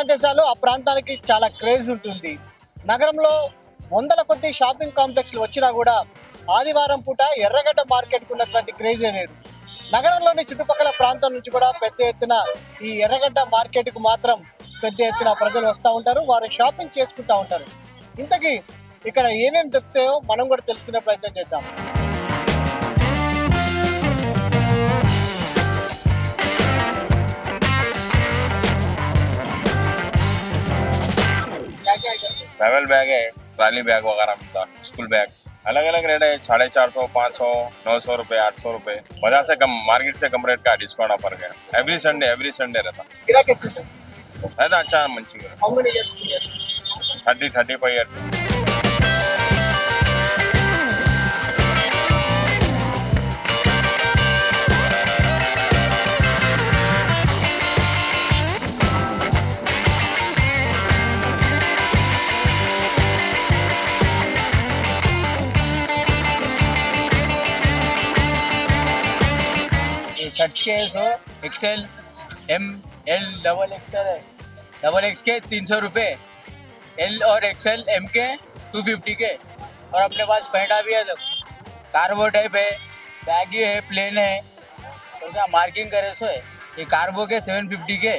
వచ్చిందంటే చాలు ఆ ప్రాంతానికి చాలా క్రేజ్ ఉంటుంది. నగరంలో వందల కొద్ది షాపింగ్ కాంప్లెక్స్లు వచ్చినా కూడా ఆదివారం పూట ఎర్రగడ్డ మార్కెట్కి ఉన్నటువంటి క్రేజే లేదు నగరంలోని చుట్టుపక్కల ప్రాంతం నుంచి కూడా పెద్ద ఎత్తున ఈ ఎర్రగడ్డ మార్కెట్కు మాత్రం పెద్ద ఎత్తున ప్రజలు వస్తూ ఉంటారు వారు షాపింగ్ చేసుకుంటూ ఉంటారు. ఇంతకీ ఇక్కడ ఏమేమి దొరుకుతాయో మనం కూడా తెలుసుకునే ప్రయత్నం చేద్దాం. ट्रेवल बैग है ट्राली बैग वगैरह मिलता है स्कूल बैग अलग अलग रेट है साढ़े चार सौ पाँच सौ नौ सौ रुपए आठ सौ रुपए। बाज़ार से कम मार्केट से कम रेट का डिस्काउंट ऑफ़र गया एवरी संडे एवरी संडे रहता। रहता अच्छा मंच thirty thirty five year shirts के सो XL M L double XL है डबल एक्स के तीन सौ रुपये. एल और एक्सएल एम के टू फिफ्टी के और अपने पास पैंटा भी है तो कार्बो टाइप है बैगी है प्लेन है. तो क्या मार्किंग करे सो है ये कार्बो के सेवन फिफ्टी के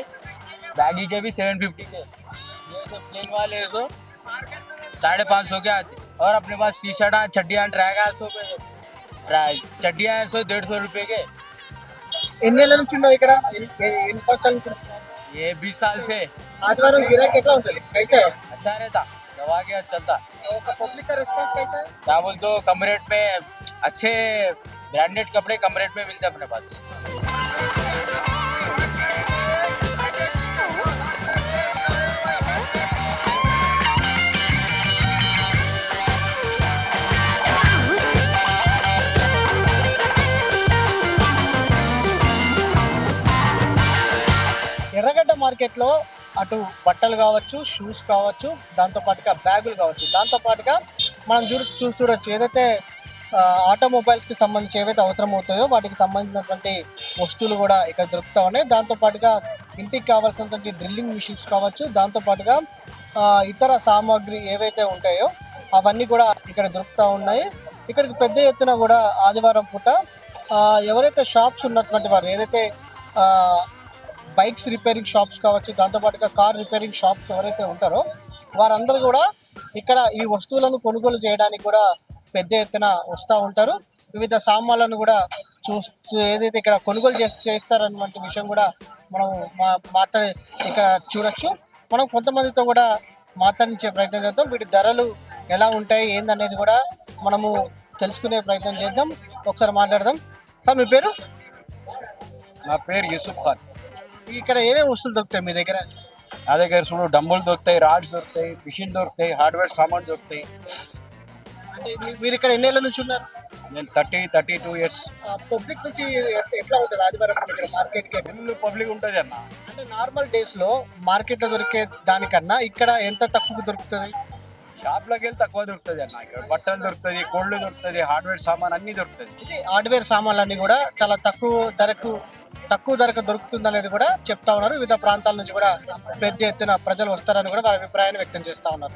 बैगी के भी सेवन फिफ्टी के ये सब प्लेन वाले है सो साढ़े पाँच सौ के आते और अपने पास टी शर्ट चड्डियाँ ट्रैक है सौ पे चड्डियाँ है सो डेढ़ सौ रुपये के। ఎన్నేళ్ళ నుంచి ఉన్నావు ఇక్కడ ఎన్ని ఎన్ని సంవత్సరాల నుంచి ఉంటున్నావు? ये बीस साल से ఆదివారం గిరాకీ ఎట్లా ఉంటుంది కైసా अच्छा रहता दवा के चलता ఒక పబ్లిక్ का రెస్పాన్స్ कैसा है क्या बोल तो कम रेट में अच्छे ब्रांडेड कपड़े कम रेट में मिलते हैं अपने पास మార్కెట్లో అటు బట్టలు కావచ్చు షూస్ కావచ్చు దాంతో పాటుగా బ్యాగులు కావచ్చు. దాంతో పాటుగా మనం చూ చూసి చూడొచ్చు ఏదైతే ఆటోమొబైల్స్కి సంబంధించి ఏవైతే అవసరం అవుతాయో వాటికి సంబంధించినటువంటి వస్తువులు కూడా ఇక్కడ దొరుకుతూ ఉన్నాయి. దాంతో పాటుగా ఇంటికి కావాల్సినటువంటి డ్రిల్లింగ్ మిషన్స్ కావచ్చు దాంతోపాటుగా ఇతర సామాగ్రి ఏవైతే ఉంటాయో అవన్నీ కూడా ఇక్కడ దొరుకుతూ ఉన్నాయి. ఇక్కడికి పెద్ద ఎత్తున కూడా ఆదివారం పూట ఎవరైతే షాప్స్ ఉన్నటువంటి వారు ఏదైతే బైక్స్ రిపేరింగ్ షాప్స్ కావచ్చు దాంతోపాటుగా కార్ రిపేరింగ్ షాప్స్ ఎవరైతే ఉంటారో వారందరూ కూడా ఇక్కడ ఈ వస్తువులను కొనుగోలు చేయడానికి కూడా పెద్ద ఎత్తున వస్తూ ఉంటారు. వివిధ సామాన్లను కూడా చూస్తూ ఏదైతే ఇక్కడ కొనుగోలు చేసి చేస్తారన్నటువంటి విషయం కూడా మనం మా మాట్లాడే ఇక్కడ చూడొచ్చు. మనం కొంతమందితో కూడా మాట్లాడించే ప్రయత్నం చేద్దాం. వీటి ధరలు ఎలా ఉంటాయి ఏందనేది కూడా మనము తెలుసుకునే ప్రయత్నం చేద్దాం. ఒకసారి మాట్లాడదాం. సార్ మీ పేరు? నా పేరు యూసుఫ్ ఖాన్. ఇక్కడ ఏమేమి వస్తువులు దొరుకుతాయి మీ దగ్గర? నా దగ్గర చూడు డమ్ములు దొరుకుతాయి రాడ్స్ దొరుకుతాయి మిషన్ దొరుకుతాయి హార్డ్వేర్ సామాన్ దొరుకుతాయి. అంటే మీ- మీరు ఇక్కడ ఎన్నేళ్ళ నుంచి ఉన్నారు? నేను thirty thirty two years. Public నుంచి ఎట్- ఎట్లా ఉంటుంది ఆదివారం పూట ఇక్కడ మార్కెట్కి? ఫుల్ పబ్లిక్ ఉంటుంది అన్న. అంటే నార్మల్ డేస్లో మార్కెట్లో దొరికే దానికన్నా ఇక్కడ ఎంత తక్కువ దొరుకుతుంది? షాప్లోకి వెళ్ళి తక్కువ దొరుకుతుంది అన్న. ఇక్కడ బట్టలు దొరుకుతుంది కోళ్ళు దొరుకుతుంది హార్డ్వేర్ సామాన్ అన్నీ దొరుకుతుంది. హార్డ్వేర్ సామాన్లన్నీ కూడా చాలా తక్కువ ధరకు తక్కువ ధరకు దొరుకుతుంది అనేది కూడా చెప్తా ఉన్నారు. వివిధ ప్రాంతాల నుంచి కూడా పెద్ద ఎత్తున ప్రజలు వస్తారని కూడా వారి అభిప్రాయాన్ని వ్యక్తం చేస్తా ఉన్నారు.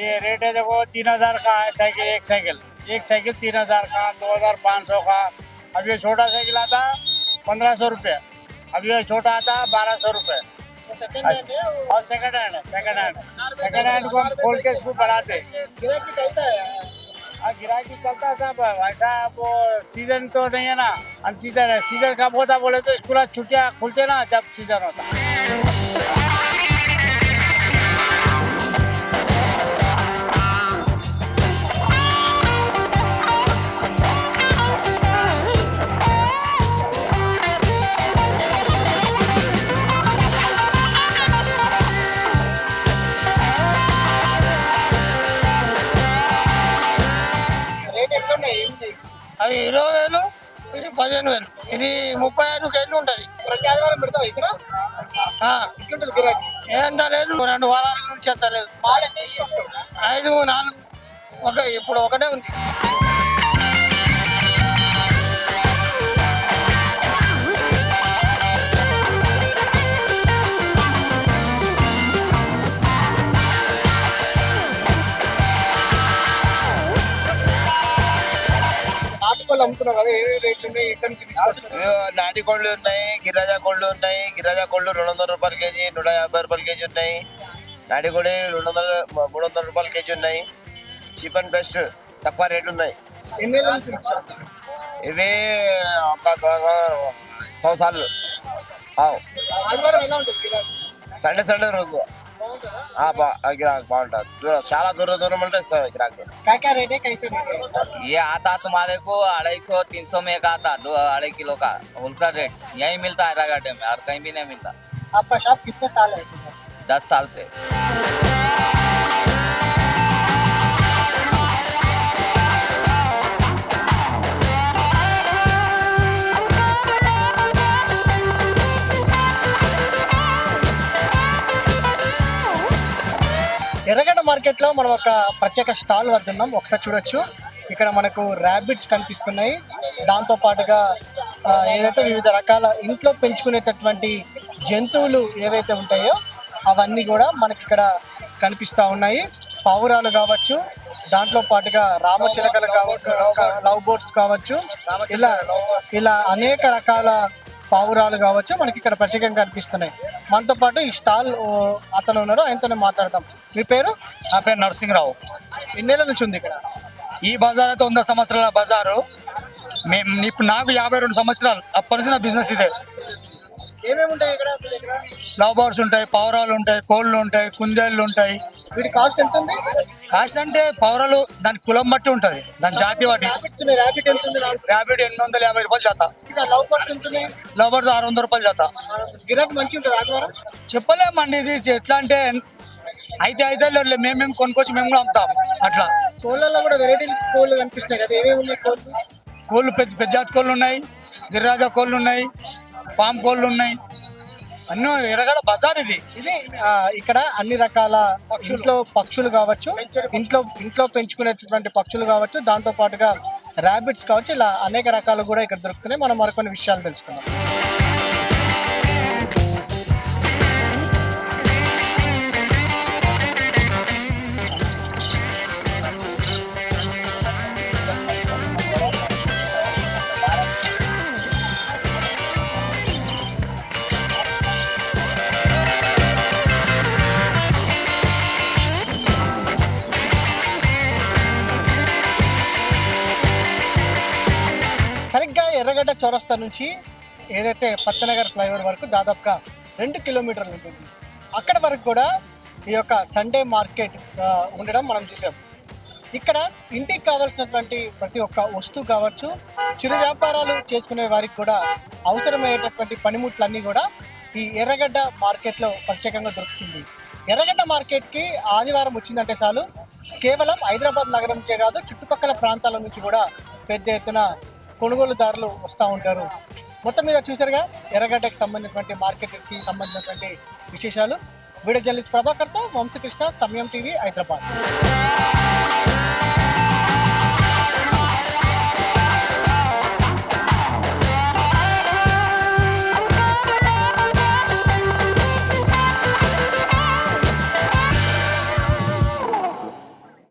ये रेट है देखो तीन हज़ार का है साइकिल एक साइकिल एक साइकिल तीन हज़ार का दो हज़ार पाँच सौ का। अब ये छोटा साइकिल आता पंद्रह सौ रुपये। अब ये छोटा आता बारह सौ रुपये। है और सेकंड हैंड है सेकंड हैंड सेकंड हैंड को हम खोल के इसको बढ़ाते गिराकी कैसा है? गिराकी चलता है सब। वैसा वो सीज़न तो नहीं है ना अनसीजन है। सीज़न कब होता बोले तो स्कूल छुट्टियाँ खुलते ना जब सीज़न होता అది ఇరవై వేలు ఇది పదిహేను వేలు. ఇది ముప్పై ఐదు కేజీలు ఉంటుంది. ప్రతి ఆదివారం పెడతావు ఇక్కడ? ఇట్లుంటుంది గిరాకీ? ఏంత లేదు రెండు వారాల నుంచి ఎంత లేదు. ఐదు నాలుగు ఒక ఇప్పుడు ఒకటే ఉంది. నాటుకోళ్ళు అమ్ముతున్నావు కదా ఏ రేట్లు ఉన్నాయి ఎక్కడి నుంచి తీసుకొస్తారు ఇవి నాటి కోళ్ళు ఉన్నాయి గిరిజా కోళ్ళు ఉన్నాయి. గిరిజా కోళ్ళు రెండు వందల రూపాయల కేజీ నూట యాభై రూపాయల కేజీ ఉన్నాయి. నాటి కోడి రెండు వందల మూడు వందల రూపాయల కేజీ ఉన్నాయి. చీప్ అండ్ బెస్ట్ తక్కువ రేట్లు ఉన్నాయి. ఎన్ని నుంచి ఇవి ఒక సంవత్సరం సంవత్సరాలు. సండే సండే రోజు. हाँ गिराक दूर सारा दूर दूर मिल रहा ये आता तुम्हारे को अढ़ाई सौ तीन सौ में एक आता दो अढ़ाई किलो का होलसेल रेट यही मिलता है और कहीं भी नहीं मिलता। आपका शॉप कितने साल है? दस साल ऐसी మార్కెట్లో మనం ఒక ప్రత్యేక స్టాల్ వద్ద ఉన్నాం. ఒకసారి చూడొచ్చు. ఇక్కడ మనకు ర్యాబిట్స్ కనిపిస్తున్నాయి. దాంతో పాటుగా ఏదైతే వివిధ రకాల ఇంట్లో పెంచుకునేటటువంటి జంతువులు ఏవైతే ఉంటాయో అవన్నీ కూడా మనకి ఇక్కడ కనిపిస్తూ ఉన్నాయి. పావురాలు కావచ్చు దాంట్లో పాటుగా రామచిలకలు కావచ్చు లవ్ బోట్స్ కావచ్చు ఇలా ఇలా అనేక రకాల పావురాలు కావచ్చు మనకి ఇక్కడ ప్రత్యేకంగా కనిపిస్తున్నాయి. మనతో పాటు ఈ స్టాల్ అతను ఉన్నాడు ఆయనతోనే మాట్లాడదాం. మీ పేరు? నా పేరు నరసింహరావు. ఎన్నేళ్ళ నుంచి ఉంది ఇక్కడ? ఈ బజార్ అయితే వంద సంవత్సరాల బజారు. మేము ఇప్పుడు నాకు యాభై రెండు సంవత్సరాలు. అప్పటి నుంచి నా బిజినెస్ ఇదే. ఏమేమి ఉంటాయి ఇక్కడ? లవ్ బర్డ్స్ ఉంటాయి పావురాలు ఉంటాయి కోళ్ళు ఉంటాయి కుందేళ్ళు ఉంటాయి. వీటి కాస్ట్ ఎంత ఉంది కాస్ట్ అంటే పావురాలు దాని కులం బట్టి ఉంటుంది. దాని జాతి బట్టి. ర్యాబిట్ ఎనిమిది వందల యాభై రూపాయలు జత. లవ్ బర్డ్స్ ఆరు వందల రూపాయలు జత. చెప్పలేమండి ఇది ఎట్లా అంటే అయితే అయితే లేదు మేము కొనుక్కొచ్చి మేము కూడా అమ్ముతాం. అట్లా. కోళ్ళల్లో కూడా వెరైటీ కోళ్ళు కనిపిస్తున్నాయి కదా ఏమేమి ఉన్నాయి కోళ్ళు? కోళ్ళు పెద్ద పెద్ద జాతి కోళ్ళు ఉన్నాయి గిరిరాజా కోళ్ళు ఉన్నాయి ఫామ్ కోళ్ళు ఉన్నాయి. అన్నీ ఎరగడ బజార్ ఇది. ఇక్కడ అన్ని రకాల ఇంట్లో పక్షులు కావచ్చు ఇంట్లో ఇంట్లో పెంచుకునేటటువంటి పక్షులు కావచ్చు దాంతో పాటుగా ర్యాబిట్స్ కావచ్చు ఇలా అనేక రకాలు కూడా ఇక్కడ దొరుకుతున్నాయి. మనం మరికొన్ని విషయాలు తెలుసుకుందాం. ఎర్రగడ్డ చౌరస్తా నుంచి ఏదైతే పత్తనగర్ ఫ్లైఓవర్ వరకు దాదాపుగా రెండు కిలోమీటర్లు ఉంటుంది. అక్కడ వరకు కూడా ఈ యొక్క సండే మార్కెట్ ఉండడం మనం చూసాం. ఇక్కడ ఇంటికి కావాల్సినటువంటి ప్రతి ఒక్క వస్తువు కావచ్చు చిరు వ్యాపారాలు చేసుకునే వారికి కూడా అవసరమయ్యేటటువంటి పనిముట్లన్నీ కూడా ఈ ఎర్రగడ్డ మార్కెట్లో ప్రత్యేకంగా దొరుకుతుంది. ఎర్రగడ్డ మార్కెట్కి ఆదివారం వచ్చిందంటే చాలు. కేవలం హైదరాబాద్ నగరం నుంచే కాదు చుట్టుపక్కల ప్రాంతాల నుంచి కూడా పెద్ద ఎత్తున కొనుగోలుదారులు వస్తూ ఉంటారు. మొత్తం మీద చూసారుగా ఎర్రగడ్డకి సంబంధించినటువంటి మార్కెట్కి సంబంధించినటువంటి విశేషాలు. వీడియో జర్నలిస్ట్ ప్రభాకర్తో వంశకృష్ణ సమయం టీవీ హైదరాబాద్.